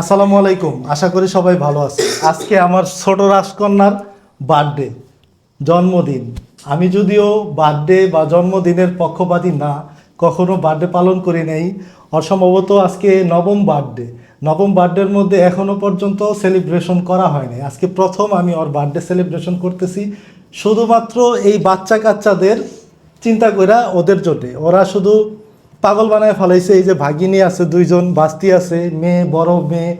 আসসালামু আলাইকুম। আশা করি সবাই ভালো আছে আজকে আমার ছোট রাজকন্যার বার্থডে, জন্মদিন। আমি যদিও বার্থডে বা জন্মদিনের পক্ষপাতী না, কখনো বার্থডে পালন করি নাই। অসম্ভবত আজকে নবম বার্থডে। নবম বার্থডের মধ্যে এখনও পর্যন্ত সেলিব্রেশন করা হয়নি আজকে প্রথম আমি ওর বার্থডে সেলিব্রেশন করতেছি। শুধুমাত্র এই বাচ্চা কাচ্চাদের চিন্তা করা ওদের জোটে। ওরা শুধু পাগল বানায় ফেলাইছে এই যে ভাগিনী আছে দুইজন বাস্তি আছে মেয়ে বড় মেয়ে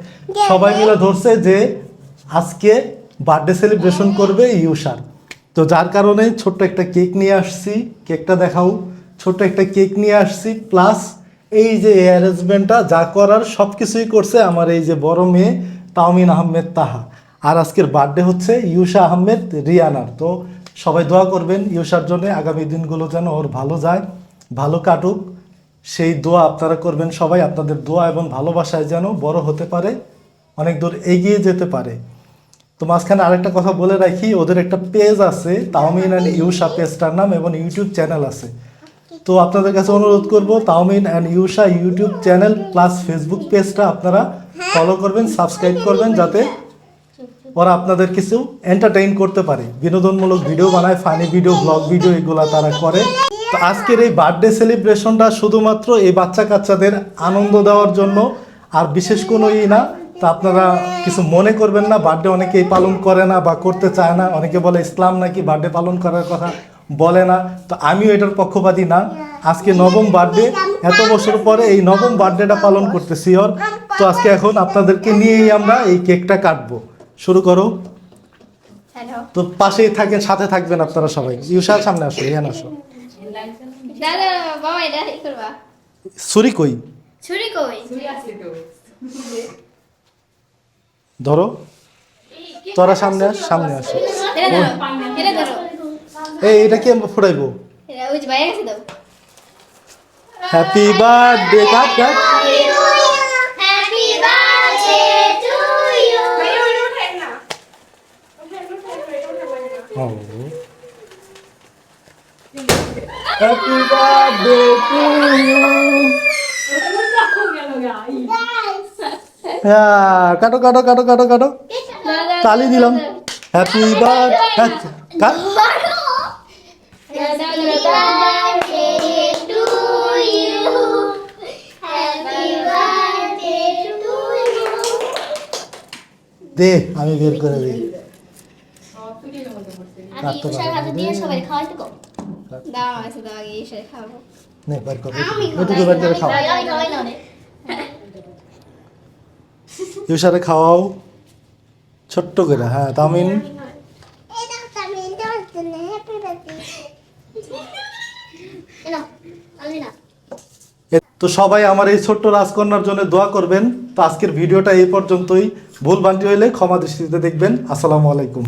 সবাই মিলে ধরছে যে আজকে বার্থডে সেলিব্রেশন করবে ইউসার তো যার কারণে ছোট্ট একটা কেক নিয়ে আসছি কেকটা দেখাও। ছোট্ট একটা কেক নিয়ে আসছি প্লাস এই যে অ্যারেঞ্জমেন্টটা যা করার সব কিছুই করছে আমার এই যে বড় মেয়ে তাওমিন আহমেদ তাহা। আর আজকের বার্থডে হচ্ছে ইউসা আহমেদ রিয়ানার। তো সবাই দোয়া করবেন ইউসার জন্য আগামী দিনগুলো যেন ওর ভালো যায় ভালো কাটুক। সেই দোয়া আপনারা করবেন। সবাই আপনাদের দোয়া এবং ভালোবাসায় যেন বড় হতে পারে, অনেক দূর এগিয়ে যেতে পারে। তো মাঝখানে আরেকটা কথা বলে রাখি, ওদের একটা পেজ আছে, তাওমিন অ্যান্ড ইউসা পেজটার নাম এবং ইউটিউব চ্যানেল আছে। তো আপনাদের কাছে অনুরোধ করব, Taomin and Yusa YouTube channel plus Facebook পেজটা আপনারা ফলো করবেন, সাবস্ক্রাইব করবেন, যাতে ওরা আপনাদের কিছু এন্টারটেইন করতে পারে। বিনোদনমূলক ভিডিও বানায় ফানি ভিডিও ব্লগ ভিডিও এগুলা তারা করে। তো আজকের এই বার্থডে সেলিব্রেশনটা শুধুমাত্র এই বাচ্চা কাচ্চাদের আনন্দ দেওয়ার জন্য আর বিশেষ কোনো ই না তা আপনারা কিছু মনে করবেন না বার্থডে অনেকেই পালন করে না বা করতে চায় না অনেকে বলে ইসলাম নাকি বার্থডে পালন করার কথা বলে না তো আমিও এটার পক্ষপাতী না। আজকে নবম বার্থডে এত বছর পরে এই নবম বার্থডেটা পালন করতেছি ওর তো আজকে এখন আপনাদেরকে নিয়েই আমরা এই কেকটা কাটবো। শুরু করো। তো পাশেই থাকেন সাথে থাকবেন আপনারা সবাই। ইউসার সামনে আসো ইহান আসো। দাদা বাবা এটা ই করবা। ছুরি কই? ছুরি কই? ধরো। তোরা সামনে আস সামনে আসো। এই এটা কি আমরা ফুটাইবো? হ্যাপি বার্থডে কাট কাট happy birthday to you happy birthday to you হ্যাঁ কাটো কাটো কাটো কাটো কাটো। তালি দিলাম। হ্যাপি বার্থডে কাট Happy birthday. to you. Happy birthday to you. দে আমি বের করে দিই সবাই খাওয়াইতে দাও আছে দাও আগে ঈশার খাব। নে বের কর আমি এটুকু বের করে খাও। খাওয়াই খাওয়াই না খাওয়াও ছোট্ট করে হ্যাঁ তামিন। তো সবাই আমার এই ছোট্ট রাজকন্যার জন্য দোয়া করবেন। তো আজকের ভিডিওটা এই পর্যন্তই। ভুল বান্টি হইলে ক্ষমা দৃষ্টিতে দেখবেন। আসসালামু আলাইকুম।